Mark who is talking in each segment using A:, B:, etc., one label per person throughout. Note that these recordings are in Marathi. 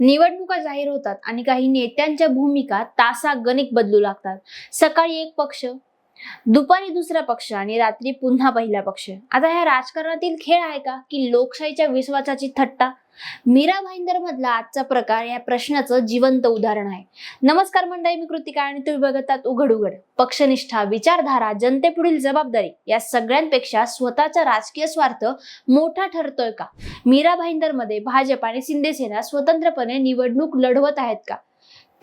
A: निवडणुका जाहीर होतात आणि काही नेत्यांच्या भूमिका तासागणिक बदलू लागतात. सकाळी एक पक्ष दुपारी दुसरा पक्ष आणि रात्री पुन्हा पहिला पक्ष. आता ह्या राजकारणातील खेळ आहे का? की लोकशाहीच्या विश्वासाची थट्टा? मीरा भाईंदर मधला आजचा प्रकार या प्रश्नाचं जिवंत उदाहरण आहे. नमस्कार मंडळी मी कृतिका आणि तुम्ही बघत उघड उघड पक्षनिष्ठा विचारधारा जनतेपुढील जबाबदारी या सगळ्यांपेक्षा स्वतःचा राजकीय स्वार्थ मोठा ठरतोय का? मीरा भाईंदरमध्ये भाजप आणि शिंदे सेना स्वतंत्रपणे निवडणूक लढवत आहेत का?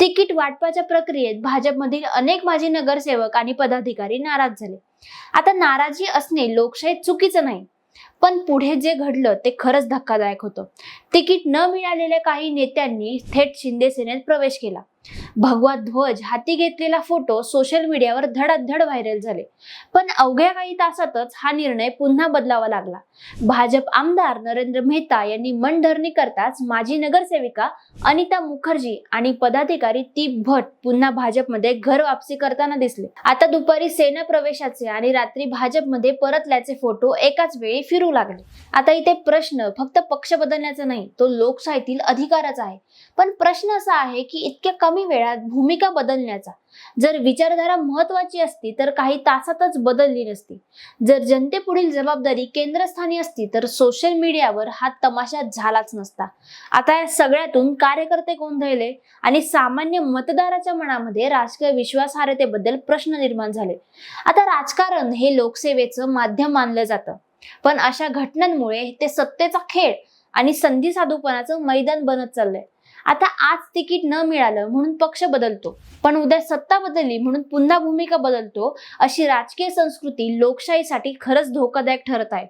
A: तिकीट वाटपाच्या प्रक्रियेत भाजपमधील अनेक माजी नगरसेवक आणि पदाधिकारी नाराज झाले. आता नाराजी असणे लोकशाही चुकीचं नाही. पण पुढे जे घडलं ते खरंच धक्कादायक होतं. तिकीट न मिळालेल्या काही नेत्यांनी थेट शिंदे सेनेत प्रवेश केला. भगवा ध्वज हाती घेतलेला फोटो सोशल मीडियावर धडाधड व्हायरल झाले. पण अवघ्या काही तासातच हा निर्णय पुन्हा बदलावा लागला. भाजप आमदार नरेंद्र मेहता यांनी मनधरणी करताच माजी नगरसेविका अनिता मुखर्जी आणि पदाधिकारी ती भट पुन्हा भाजपमध्ये घर वापसी करताना दिसले. आता दुपारी सेना प्रवेशाचे आणि रात्री भाजपमध्ये परतल्याचे फोटो एकाच वेळी फिरू लागले. आता इथे प्रश्न फक्त पक्ष बदलण्याचा नाही तो लोकशाहीतील अधिकाराचा आहे. पण प्रश्न असा आहे की इतक्या कमी वेळात भूमिका बदलण्याचा जर विचारधारा महत्वाची असती तर काही तासातच बदलली नसती. जर जनतेपुढील जबाबदारी केंद्रस्थानी असती तर सोशल मीडियावर हा तमाशा झालाच नसता. आता या सगळ्यातून कार्यकर्ते गोंधळले आणि सामान्य मतदाराच्या मनामध्ये राजकीय विश्वासार्हतेबद्दल प्रश्न निर्माण झाले. आता राजकारण हे लोकसेवेचं माध्यम मानलं जातं. पण अशा घटनांमुळे ते सत्तेचा खेळ आणि संधी साधूपणाचं मैदान बनत चाललंय. आता आज तिकीट न मिळालं म्हणून पक्ष बदलतो. पण उद्या सत्ता बदलली म्हणून पुन्हा भूमिका बदलतो अशी राजकीय संस्कृती लोकशाहीसाठी खरंच धोकादायक ठरत आहे.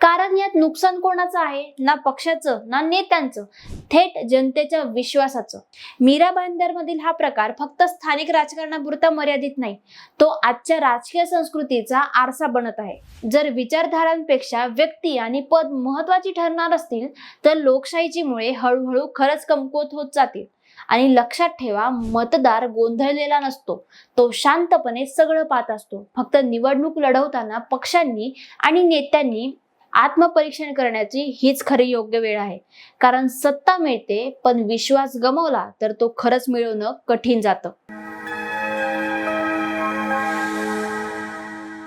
A: कारण यात नुकसान कोणाचं आहे? ना पक्षाचं ना नेत्यांचं. थेट जनतेच्या विश्वासाचं. मीरा भाईंदर मधील हा प्रकार फक्त स्थानिक राजकारणापुरता मर्यादित नाही तो आजच्या राजकीय संस्कृतीचा आरसा बनत आहे. जर विचारधारांपेक्षा व्यक्ती आणि पद महत्वाची ठरणार असतील तर लोकशाहीची मुळे हळूहळू खरंच कमकुवत होत जातील. आणि लक्षात ठेवा मतदार गोंधळलेला नसतो. तो शांतपणे सगळं पाहत असतो. फक्त निवडणूक लढवताना पक्षांनी आणि नेत्यांनी आत्मपरीक्षण करण्याची हीच खरी योग्य वेळ आहे. कारण सत्ता मिळते पण विश्वास गमवला तर तो खरंच मिळवणं कठीण जातं.